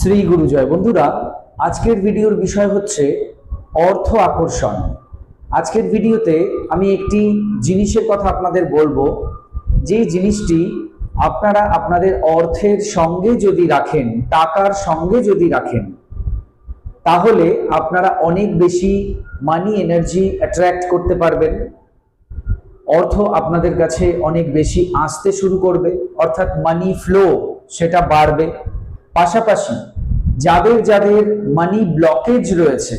শ্রী গুরুজয় বন্ধুরা, আজকের ভিডিওর বিষয় হচ্ছে অর্থ আকর্ষণ। আজকের ভিডিওতে আমি একটি জিনিসের কথা আপনাদের বলব। যে জিনিসটি আপনারা আপনাদের অর্থের সঙ্গে যদি রাখেন, টাকার সঙ্গে যদি রাখেন, তাহলে আপনারা অনেক বেশি মানি এনার্জি অ্যাট্রাক্ট করতে পারবেন। অর্থ আপনাদের কাছে অনেক বেশি আসতে শুরু করবে। অর্থাৎ মানি ফ্লো সেটা বাড়বে। পাশাপাশি যাদের যাদের মানি ব্লকেজ রয়েছে,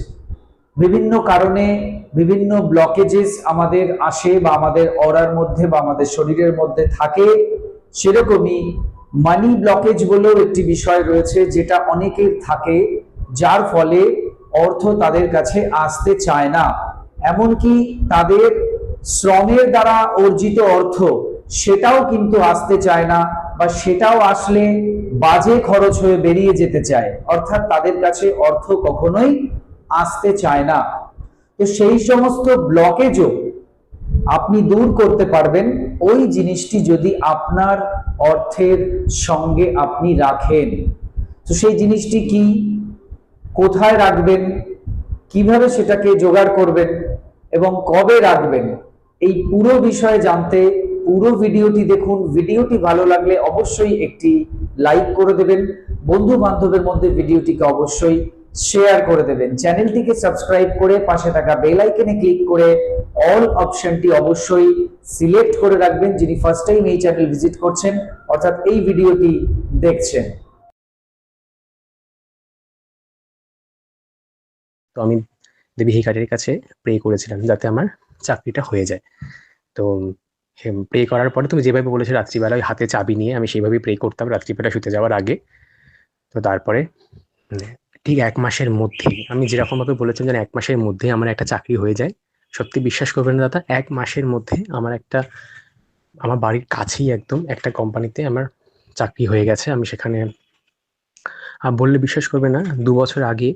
বিভিন্ন কারণে বিভিন্ন ব্লকেজেস আমাদের আসে বা আমাদের অরার মধ্যে বা আমাদের শরীরের মধ্যে থাকে, সেরকমই মানি ব্লকেজ বলেও একটি বিষয় রয়েছে যেটা অনেকের থাকে, যার ফলে অর্থ তাদের কাছে আসতে চায় না। এমনকি তাদের শ্রমের দ্বারা অর্জিত অর্থ সেটাও কিন্তু আসতে চায় না। বা সেটাও আসলে বাজে খরচ হয়ে বেরিয়ে যেতে চায়। অর্থাৎ তাদের কাছে অর্থ কখনোই আসতে চায় না। তো সেই সমস্ত ব্লকেজও আপনি দূর করতে পারবেন। ওই জিনিসটি যদি আপনার অর্থের সঙ্গে আপনি রাখেন। তো সেই জিনিসটি কি? কোথায় রাখবেন? কীভাবে সেটাকে জোগাড় করবেন? এবং কবে রাখবেন? এই পুরো বিষয়ে জানতে পুরো ভিডিওটি দেখুন। ভিডিওটি ভালো লাগলে অবশ্যই একটি লাইক করে দেবেন। বন্ধু বান্ধবের মধ্যে ভিডিওটিকে অবশ্যই শেয়ার করে দেবেন। চ্যানেলটিকে সাবস্ক্রাইব করে পাশে থাকা বেল আইকনে ক্লিক করে অল অপশনটি অবশ্যই সিলেক্ট করে রাখবেন যিনি ফার্স্ট টাইম এই চ্যানেল ভিজিট করছেন, অর্থাৎ এই ভিডিওটি দেখছেন। তো আমি দেবী হেকারের কাছে প্রে করেছিলাম যাতে আমার চাকরিটা হয়ে যায়। তো প্রে করার পরে তুমি যেভাবে বলেছ রাত্রিবেলায় হাতে চাবি নিয়ে আমি সেইভাবেই প্রে করতাম রাত্রিবেলা শুতে যাওয়ার আগে। তো তারপরে মানে ঠিক এক মাসের মধ্যেই আমি যেরকমভাবে বলেছিলাম যেন এক মাসের মধ্যে আমার একটা চাকরি হয়ে যায়। সত্যি বিশ্বাস করবেন না দাদা এক মাসের মধ্যে আমার একটা আমার বাড়ির কাছেই একদম একটা কোম্পানিতে আমার চাকরি হয়ে গেছে। আমি সেখানে আহ, বললে বিশ্বাস করবে না দু বছর আগে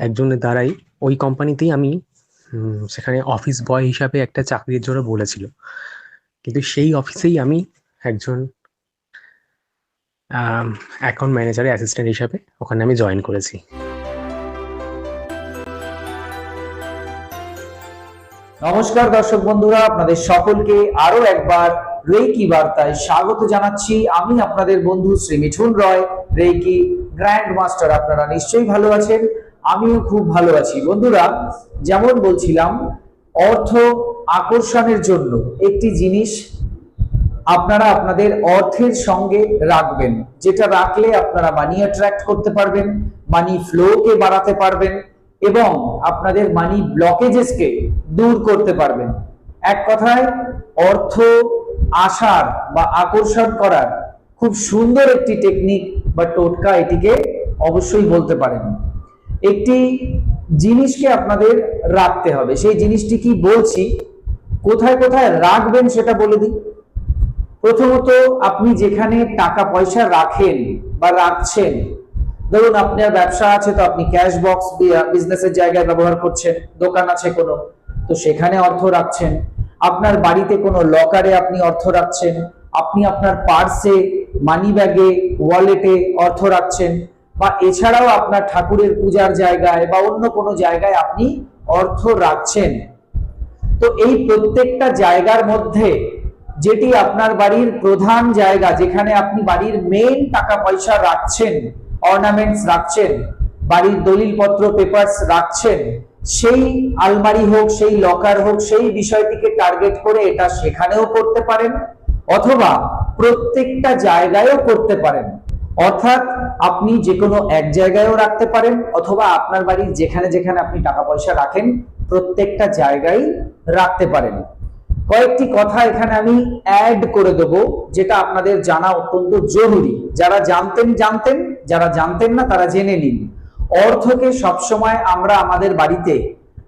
একজনের দ্বারাই ওই কোম্পানিতেই আমি সেখানে অফিস বয় হিসাবে একটা চাকরির জন্য বলেছিল। কিন্তু সেই অফিসেই আমি একজন অ্যাকাউন্ট ম্যানেজারের অ্যাসিস্ট্যান্ট হিসাবে ওখানে আমি জয়েন করেছি। নমস্কার দর্শক বন্ধুরা, আপনাদের সকলকে আরও একবার রেকি বার্তায় স্বাগত জানাচ্ছি। আমি আপনাদের বন্ধু Shri Mithun Roy reiki grand master আপনারা নিশ্চয়ই ভালো আছেন? আমিও খুব ভালো আছি। বন্ধুরা, যেমন বলছিলাম, অর্থ আকর্ষণের জন্য একটি জিনিস আপনারা আপনাদের অর্থের সঙ্গে রাখবেন, যেটা রাখলে আপনারা মানি অ্যাট্রাক্ট করতে পারবেন মানি ফ্লোকে বাড়াতে পারবেন এবং আপনাদের মানি ব্লকেজেসকে দূর করতে পারবেন। এক কথায়, অর্থ আসার বা আকর্ষণ করার খুব সুন্দর একটি টেকনিক বা টোটকা এটিকে অবশ্যই বলতে পারেন। একটি জিনিসকে আপনাদের রাখতে হবে। সেই জিনিসটি কি বলছি? কোথায় কোথায় রাখবেন সেটা বলে দিই। প্রথমত আপনি যেখানে টাকা পয়সা রাখেন বা রাখছেন, ধরুন আপনার ব্যবসা আছে তো আপনি ক্যাশ বক্স বিজনেসের জায়গায় ব্যবহার করছেন, দোকান আছে কোনো, তো সেখানে অর্থ রাখছেন। আপনার বাড়িতে কোনো লকারে আপনি অর্থ রাখছেন, আপনি আপনার পার্সে মানি ব্যাগে ওয়ালেটে অর্থ রাখছেন, বা এছাড়াও আপনার ঠাকুরের পূজার জায়গায় বা অন্য কোনো জায়গায় আপনি অর্থ রাখছেন। তো এই প্রত্যেকটা জায়গার মধ্যে যেটি আপনার বাড়ির প্রধান জায়গা, যেখানে আপনি বাড়ির মেইন টাকা পয়সা রাখছেন অর্নামেন্টস রাখছেন, বাড়ির দলিলপত্র পেপারস রাখছেন, সেই আলমারি হোক, সেই লকার হোক, সেই বিষয়টিকে টার্গেট করে এটা সেখানেও করতে পারেন, অথবা প্রত্যেকটা জায়গায়ও করতে পারেন। অর্থাৎ আপনি যে কোনো এক জায়গায়ও রাখতে পারেন, অথবা আপনার বাড়ির যেখানে যেখানে আপনি টাকা পয়সা রাখেন প্রত্যেকটা জায়গায় রাখতে পারেন। কয়েকটি কথা এখানে আমি অ্যাড করে দেব, যেটা আপনাদের জানা অত্যন্ত জরুরি। যারা জানতেন জানতেন, যারা জানতেন না, তারা জেনে নিন। অর্থকে সবসময় আমরা আমাদের বাড়িতে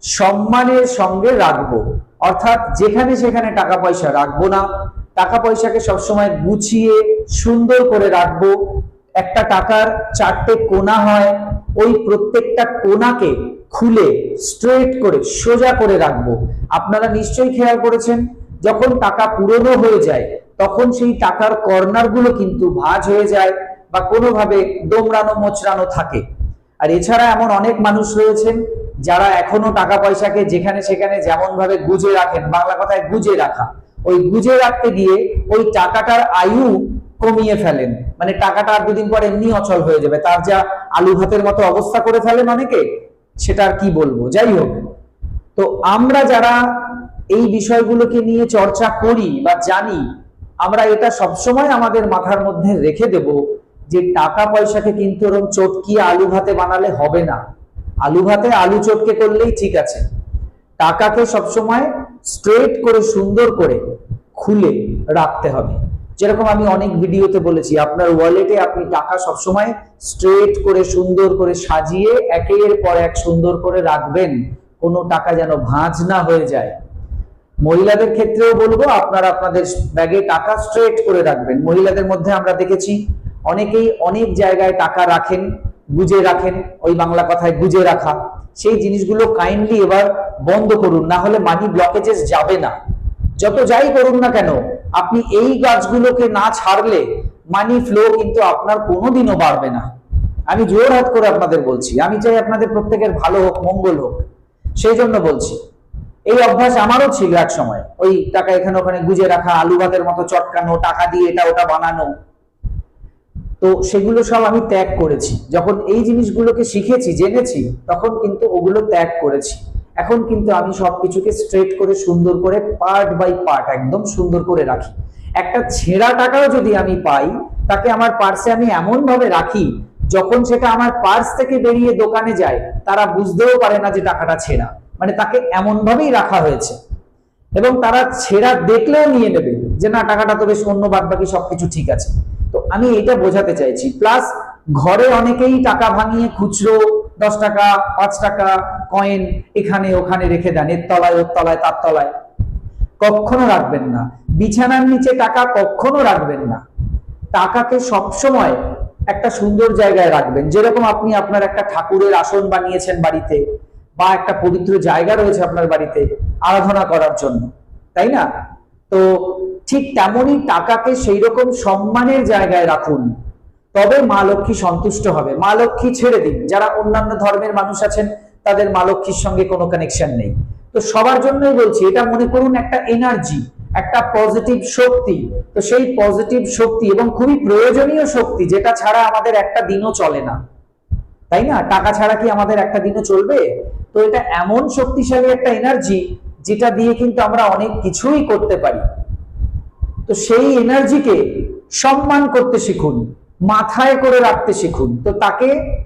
সম্মানের সঙ্গে রাখব। অর্থাৎ যেখানে সেখানে টাকা পয়সা রাখব না। টাকা পয়সাকে সবসময় গুছিয়ে, সুন্দর করে রাখব। একটা টাকার চারটে কোনা হয়, ওই প্রত্যেকটা কোনাকে খুলে স্ট্রেট করে সোজা করে রাখব। আপনারা নিশ্চয়ই খেয়াল করেছেন, যখন টাকা পুরনো হয়ে যায়, তখন সেই টাকার কর্নারগুলো কিন্তু ভাঁজ হয়ে যায় বা কোনোভাবে দোমড়ানো মোচড়ানো থাকে। আর এছাড়া এমন অনেক মানুষ রয়েছেন, যারা এখনও টাকা পয়সাকে যেখানে সেখানে যেমন ভাবে গুজে রাখেন, বাংলা কথায় গুজে রাখা। ওই গুজে রাখতে গিয়ে ওই টাকাটার আয়ু কমিয়ে ফেলেন। মানে টাকাটা আর দুদিন পর এমনি অচল হয়ে যাবে। তার যা আলু ভাতের মতো অবস্থা করে ফেলেন অনেকে সেটা আর কি বলব? যাই হোক। তো আমরা যারা এই বিষয়গুলোকে নিয়ে চর্চা করি বা জানি, আমরা এটা সবসময় আমাদের মাথার মধ্যে রেখে দেব যে টাকা পয়সাকে কিন্তু ওরকম চটকিয়ে আলু ভাতে বানালে হবে না। আলু ভাতে আলু চটকে করলেই ঠিক আছে। টাকাকে সবসময় স্ট্রেট করে সুন্দর করে খুলে রাখতে হবে। যেরকম আমি অনেক ভিডিওতে বলেছি, আপনার ওয়ালেটে আপনি টাকা সবসময় স্ট্রেট করে সুন্দর করে সাজিয়ে একের পর এক সুন্দর করে রাখবেন। কোনো টাকা যেন ভাঁজ না হয়ে যায়। মহিলাদের ক্ষেত্রেও বলব, আপনারা আপনাদের ব্যাগে টাকা স্ট্রেট করে রাখবেন। মহিলাদের মধ্যে আমরা দেখেছি, অনেকেই অনেক জায়গায় টাকা রাখেন, গুজে রাখেন, ওই বাংলা কথায় গুজে রাখা। সেই জিনিসগুলো কাইন্ডলি এবার বন্ধ করুন, না হলে মানি ব্লকেজেস যাবে না। যত যাই করুন না কেন, আপনি এই গাছগুলোকে না ছাড়লে মানি ফ্লো কিন্তু আপনার কোনোদিনও বাড়বে না। আমি জোর হাত করে আপনাদের বলছি, আমি চাই আপনাদের প্রত্যেকের ভালো হোক, মঙ্গল হোক। সেই জন্য বলছি, এই অভ্যাস আমারও ছিল এক সময়, ওই টাকা এখানে ওখানে গুজে রাখা, আলু ভাতের মতো চটকানো, টাকা দিয়ে এটা ওটা বানানো। তো সেগুলো সব আমি ত্যাগ করেছি। যখন এই জিনিসগুলোকে শিখেছি, জেনেছি, তখন কিন্তু ওগুলো ত্যাগ করেছি। এখন কিন্তু আমি সবকিছুকে স্ট্রেট করে সুন্দর করে পার্ট বাই পার্ট একদম সুন্দর করে রাখি। একটা ছেঁড়া টাকাও যদি আমি পাই, তাকে আমার পার্সে আমি এমন ভাবে রাখি, যখন সেটা আমার পার্স থেকে বেরিয়ে দোকানে যায়, তারা বুঝতেও পারে না যে টাকাটা ছেঁড়া। মানে তাকে এমন ভাবেই রাখা হয়েছে। এবং তারা ছেঁড়া দেখলেও নিয়ে নেবে যে, না, টাকাটা তো বেশ অন্য বাদ বাকি সবকিছু ঠিক আছে। তো আমি এটা বোঝাতে চাইছি। প্লাস ঘরে অনেকেই টাকা ভাঙিয়ে খুচরো দশ টাকা, পাঁচ টাকা কয়েন এখানে, ওখানে রেখে দেন, এর তলায়, ওর তলায়, তার তলায়। কখনো রাখবেন না। বিছানার নিচে টাকা কখনো রাখবেন না। টাকাকে সবসময় একটা সুন্দর জায়গায় রাখবেন। যেরকম আপনি আপনার একটা ঠাকুরের আসন বানিয়েছেন বাড়িতে, বা একটা পবিত্র জায়গা রয়েছে আপনার বাড়িতে, আরাধনা করার জন্য, তাই না? তো ঠিক তেমনই টাকাকে সেই রকম সম্মানের জায়গায় রাখুন। তবে মা লক্ষ্মী সন্তুষ্ট হবে। মা লক্ষ্মী ছেড়ে দিন। যারা অন্যান্য ধর্মের মানুষ আছেন, তাদের মা লক্ষ্মীর সঙ্গে কোনো কানেকশন নেই। তো সবার জন্যই বলছি, এটা মনে করুন একটা এনার্জি একটা পজিটিভ শক্তি। তো সেই পজিটিভ শক্তি এবং খুবই প্রয়োজনীয় শক্তি, যেটা ছাড়া আমাদের একটা দিনও চলে না। তাই না? টাকা ছাড়া কি আমাদের একটা দিনও চলবে? তো এটা এমন শক্তিশালী একটা এনার্জি যেটা দিয়ে কিন্তু আমরা অনেক কিছুই করতে পারি। তো সেই এনার্জিকে সম্মান করতে শিখুন। মাথায় করে রাখতে শিখুন। তো তাকে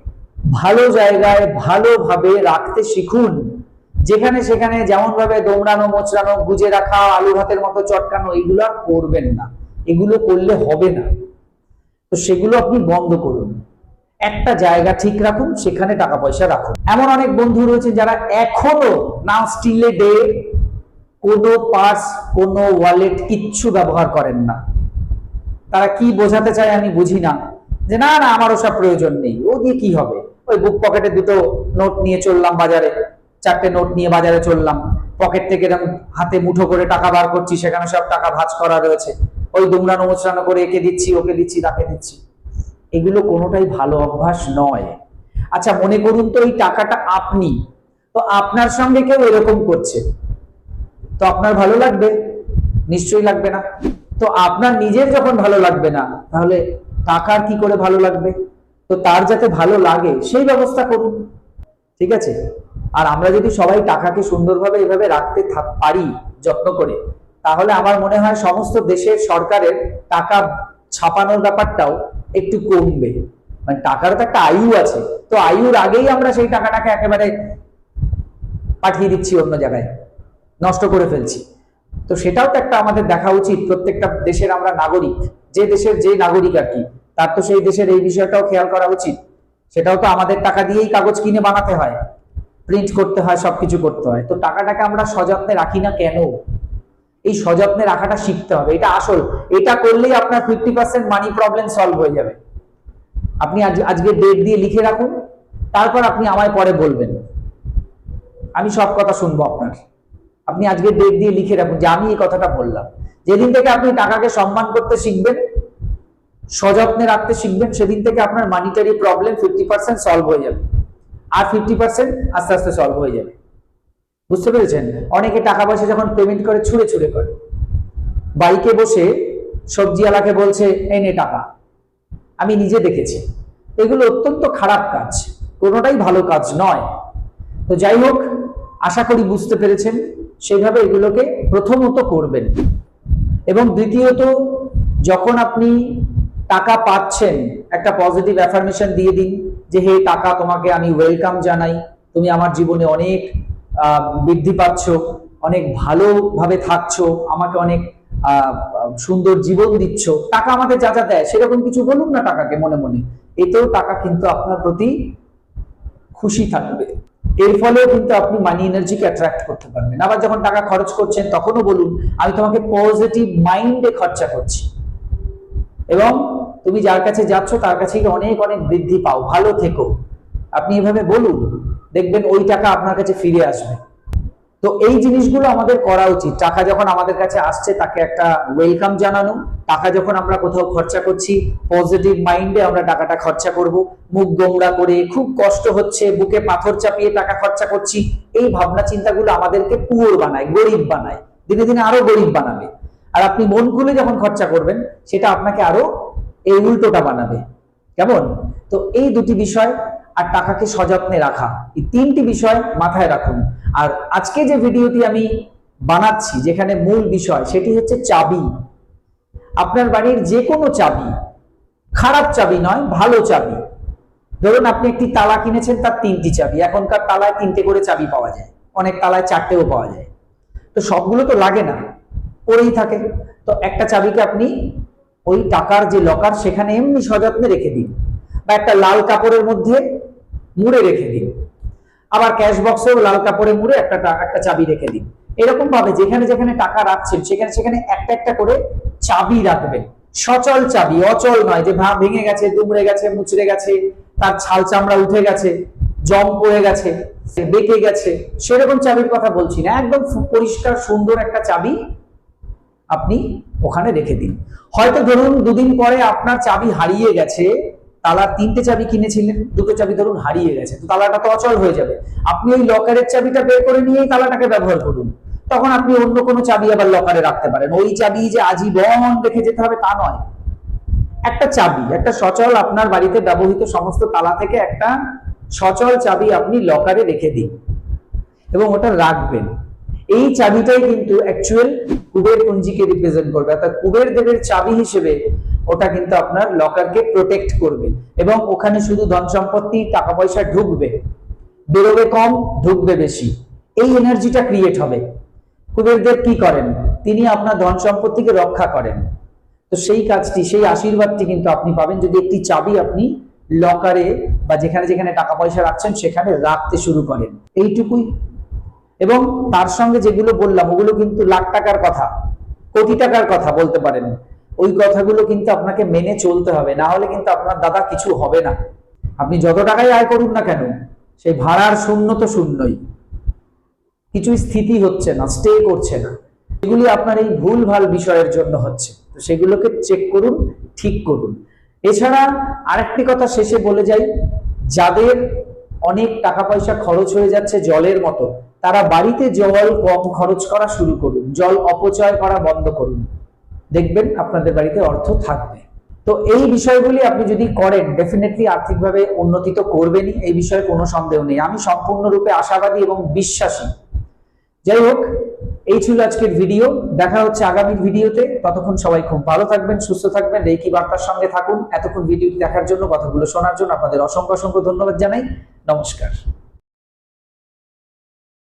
ভালো জায়গায় ভালোভাবে রাখতে শিখুন। যেখানে সেখানে যেমন ভাবে দৌড়ানো মোচড়ানো, গুজে রাখা আলু ভাতের মতো চটকানো, এগুলো আর করবেন না। এগুলো করলে হবে না। তো সেগুলো আপনি বন্ধ করুন। একটা জায়গা ঠিক রাখুন, সেখানে টাকা পয়সা রাখুন। এমন অনেক বন্ধু রয়েছে যারা এখনও না স্টিলে ডে কোনো পার্স, কোনো ওয়ালেট কিচ্ছু ব্যবহার করেন না। তারা কি বোঝাতে চায় আমি বুঝি না। যে না না আমার ওসব প্রয়োজন নেই। ও দিয়ে কি হবে? ওই বুক পকেটে দুটো নোট নিয়ে চললাম বাজারে। চারটে নোট নিয়ে বাজারে চললাম। পকেট থেকে এরকম হাতে মুঠো করে টাকা বার করছি, সেখানে সব টাকা ভাজ করা রয়েছে। ওই দুমড়ানো মোচড়ানো করে একে দিচ্ছি, ওকে দিচ্ছি, তাকে দিচ্ছি। এগুলো কোনোটাই ভালো অভ্যাস নয়। আচ্ছা মনে করুন তো ওই টাকাটা আপনি। তো আপনার সঙ্গে কেউ এরকম করছে। তো আপনার ভালো লাগবে? নিশ্চয়ই লাগবে না। তো আপনার নিজের যখন ভালো লাগবে না, তাহলে টাকার কি করে ভালো লাগবে? তো তার যাতে ভালো লাগে, সেই ব্যবস্থা করুন। ঠিক আছে? আর আমরা যদি সবাই টাকাকে সুন্দরভাবে এভাবে রাখতে পারি, যত্ন করে, তাহলে আমার মনে হয় সমস্ত দেশের সরকারের টাকা ছাপানোর ব্যাপারটাও একটু কমবে। মানে টাকার তো একটা আয়ু আছে, তো আয়ুর আগেই আমরা সেই টাকাটাকে একেবারে পাঠিয়ে দিচ্ছি অন্য জায়গায়। নষ্ট করে ফেলছি। তো সেটাও তো একটা আমাদের দেখা উচিত, প্রত্যেকটা দেশের আমরা নাগরিক। যে দেশের যে নাগরিক আর কি, তার তো সেই দেশের এই বিষয়টাও খেয়াল করা উচিত। সেটাও তো আমাদের টাকা দিয়েই কাগজ কিনে বানাতে হয়। প্রিন্ট করতে হয়, সবকিছু করতে হয়। তো টাকাটাকে আমরা সযত্নে রাখি না কেন? এই সযত্নে রাখাটা শিখতে হবে। এটা আসল। এটা করলেই আপনার fifty percent money problem solve হয়ে যাবে। আপনি আজ, আজকে ডেট দিয়ে লিখে রাখুন, তারপর আপনি আমায় পরে বলবেন। আমি সব কথা শুনব আপনার। আপনি আজকে ডেট দিয়ে লিখে রাখুন যে আমি এই কথাটা বললাম। যেদিন থেকে আপনি টাকাকে সম্মান করতে শিখবেন, সযত্নে রাখতে শিখবেন, সেদিন থেকে আপনার monetary problem fifty percent solve হয়ে যাবে। আর ফিফটি পার্সেন্ট আস্তে আস্তে সলভ হয়ে যাবে। বুঝতে পেরেছেন? অনেকে টাকা পয়সা যখন পেমেন্ট করে, ছুঁড়ে ছুঁড়ে করে। বাইকে বসে সবজিওয়ালাকে বলছে এই নে টাকা। আমি নিজে দেখেছি। এগুলো অত্যন্ত খারাপ কাজ। কোনোটাই ভালো কাজ নয়। তো যাই হোক, আশা করি বুঝতে পেরেছেন। সেইভাবে এগুলোকে প্রথমত করবেন। এবং দ্বিতীয়ত, যখন আপনি টাকা পাচ্ছেন, একটা পজিটিভ অ্যাফার্মেশন দিয়ে দিন যে, হে টাকা, তোমাকে আমি ওয়েলকাম জানাই। তুমি আমার জীবনে অনেক বৃদ্ধি পাচ্ছ, অনেক ভালোভাবে থাকছো, আমাকে অনেক সুন্দর জীবন দিচ্ছ। টাকা আমাদের যা যা দেয়, সেরকম কিছু বলুন না টাকাকে মনে মনে। এতেও টাকা কিন্তু আপনার প্রতি খুশি থাকবে। এর ফলেও কিন্তু আপনি মানি এনার্জিকে অ্যাট্রাক্ট করতে পারবেন। আবার যখন টাকা খরচ করছেন, তখনও বলুন, আমি তোমাকে পজিটিভ মাইন্ডে খরচা করছি। এবং তুমি যার কাছে যাচ্ছ, তার কাছে অনেক অনেক বৃদ্ধি পাও। ভালো থেকো। আপনি এভাবে বলুন, দেখবেন ওই টাকা আপনার কাছে ফিরে আসবে। তো এই জিনিসগুলো আমাদের করা উচিত। টাকা যখন আমাদের কাছে আসছে, তাকে একটা ওয়েলকাম জানানো। টাকা যখন আমরা কোথাও খরচা করছি পজিটিভ মাইন্ডে আমরা টাকাটা খরচা করব। মুখ গোমড়া করে, খুব কষ্ট হচ্ছে, বুকে পাথর চাপিয়ে টাকা খরচা করছি, এই ভাবনা চিন্তাগুলো আমাদেরকে পুয়োর বানায়, গরিব বানায়। দিনে দিনে আরও গরিব বানাবে। আর আপনি মন খুলে যখন খরচা করবেন, সেটা আপনাকে আরও এই উল্টোটা বানাবে। কেমন? তো এই দুটি বিষয় আর টাকাকে সযত্নে রাখা। এই তিনটি বিষয় মাথায় রাখুন। আর আজকে যে ভিডিওটি আমি বানাচ্ছি, যেখানে মূল বিষয়, সেটি হচ্ছে চাবি। আপনার বাড়ির যে কোনো চাবি, খারাপ চাবি নয়, ভালো চাবি। ধরুন আপনি একটি তালা কিনেছেন, তার তিনটি চাবি। এখনকার তালায় তিনটে করে চাবি পাওয়া যায়। অনেক তালায় চারটেও পাওয়া যায়। তো সবগুলো তো লাগে না, পড়েই থাকে। তো একটা চাবিকে আপনি ওই টাকার যে লকার সেখানে এমনি সযত্নে রেখে দিন। বা একটা লাল কাপড়ের মধ্যে মুড়ে রেখে দিন। আবার ক্যাশ বক্সেও লাল কাপড়ে মুড়ে একটা একটা চাবি রেখে দিন। এরকম ভাবে যেখানে যেখানে টাকা রাখছেন, সেখানে সেখানে একটা একটা করে চাবি রাখবেন। সচল চাবি, অচল নয় যে ভা- ভেঙে গেছে, দুমড়ে গেছে, মুচড়ে গেছে, তার ছাল চামড়া উঠে গেছে, জম পড়ে গেছে, বেঁকে গেছে, সেরকম চাবির কথা বলছি না। একদম পরিষ্কার, সুন্দর একটা চাবি আপনি ওখানে রেখে দিন। হয়তো ধরুন দুদিন পরে আপনার চাবি হারিয়ে গেছে তালার তিনটে চাবি কিনেছিলেন, দুটো চাবি ধরুন হারিয়ে গেছে, তো তালাটা তো অচল হয়ে যাবে। আপনি ওই লকারের চাবিটা বের করে নিয়েই তালাটাকে ব্যবহার করুন। তখন আপনি অন্য কোনো চাবি আবার লকারে রাখতে পারেন। ওই চাবি যে আজীবন রেখে যেতে হবে তা নয়। একটা চাবি, একটা সচল আপনার বাড়িতে ব্যবহৃত সমস্ত তালা থেকে একটা সচল চাবি আপনি লকারে রেখে দিন এবং ওটা রাখবেন। এই চাবিটাই কিন্তু অ্যাকচুয়াল কুবের পুঞ্জিকে রিপ্রেজেন্ট করবে। অর্থাৎ কুবের দেবের চাবি হিসেবে ওটা কিন্তু আপনার লকারকে প্রোটেক্ট করবে এবং ওখানে শুধু ধন সম্পত্তি, টাকা পয়সা ঢুকবে। বেরোবে কম, ঢুকবে বেশি। এই এনার্জিটা ক্রিয়েট হবে। কুবের দেব কি করেন? তিনি আপনার ধন সম্পত্তিকে রক্ষা করেন। তো সেই কাজটি, সেই আশীর্বাদটি কিন্তু আপনি পাবেন যদি একটি চাবি আপনি লকারে বা যেখানে যেখানে টাকা পয়সা রাখছেন সেখানে রাখতে শুরু করেন। এইটুকুই। এবং তার সঙ্গে যেগুলো বললাম, ওগুলো কিন্তু লাখ টাকার কথা, কোটি টাকার কথা বলতে পারেন। ওই কথাগুলো কিন্তু আপনাকে মেনে চলতে হবে। না হলে কিন্তু আপনার দাদা কিছু হবে না। আপনি যত টাকাই আয় করুন না কেন, সেই ভাড়ার শূন্য তো শূন্যই। কিছু স্থিতি হচ্ছে না স্টে করছে না। এগুলি আপনার এই ভুল ভালো বিষয়ের জন্য হচ্ছে। তো সেগুলোকে চেক করুন, ঠিক করুন। এছাড়া আরেকটি কথা শেষে বলে যাই, যাদের অনেক টাকা পয়সা খরচ হয়ে যাচ্ছে জলের মতো, তারা বাড়িতে জল কম খরচ করা শুরু করুন, জল অপচয় করা বন্ধ করুন। দেখবেন আপনাদের বাড়িতে অর্থ থাকবে। তো এই বিষয়গুলি আপনি যদি করেন ডেফিনেটলি আর্থিকভাবে উন্নতি তো করবেনই, এই বিষয়ে কোনো সন্দেহ নেই। আমি সম্পূর্ণরূপে আশাবাদী এবং বিশ্বাসী। যাই হোক, এই ছিল আজকের ভিডিও দেখা হচ্ছে আগামী ভিডিওতে ততক্ষণ সবাই খুব ভালো থাকবেন, সুস্থ থাকবেন রেকি বার্তার সঙ্গে থাকুন। এতক্ষণ ভিডিওটি দেখার জন্য, কথাগুলো শোনার জন্য আপনাদের অসংখ্য অসংখ্য ধন্যবাদ জানাই। নমস্কার।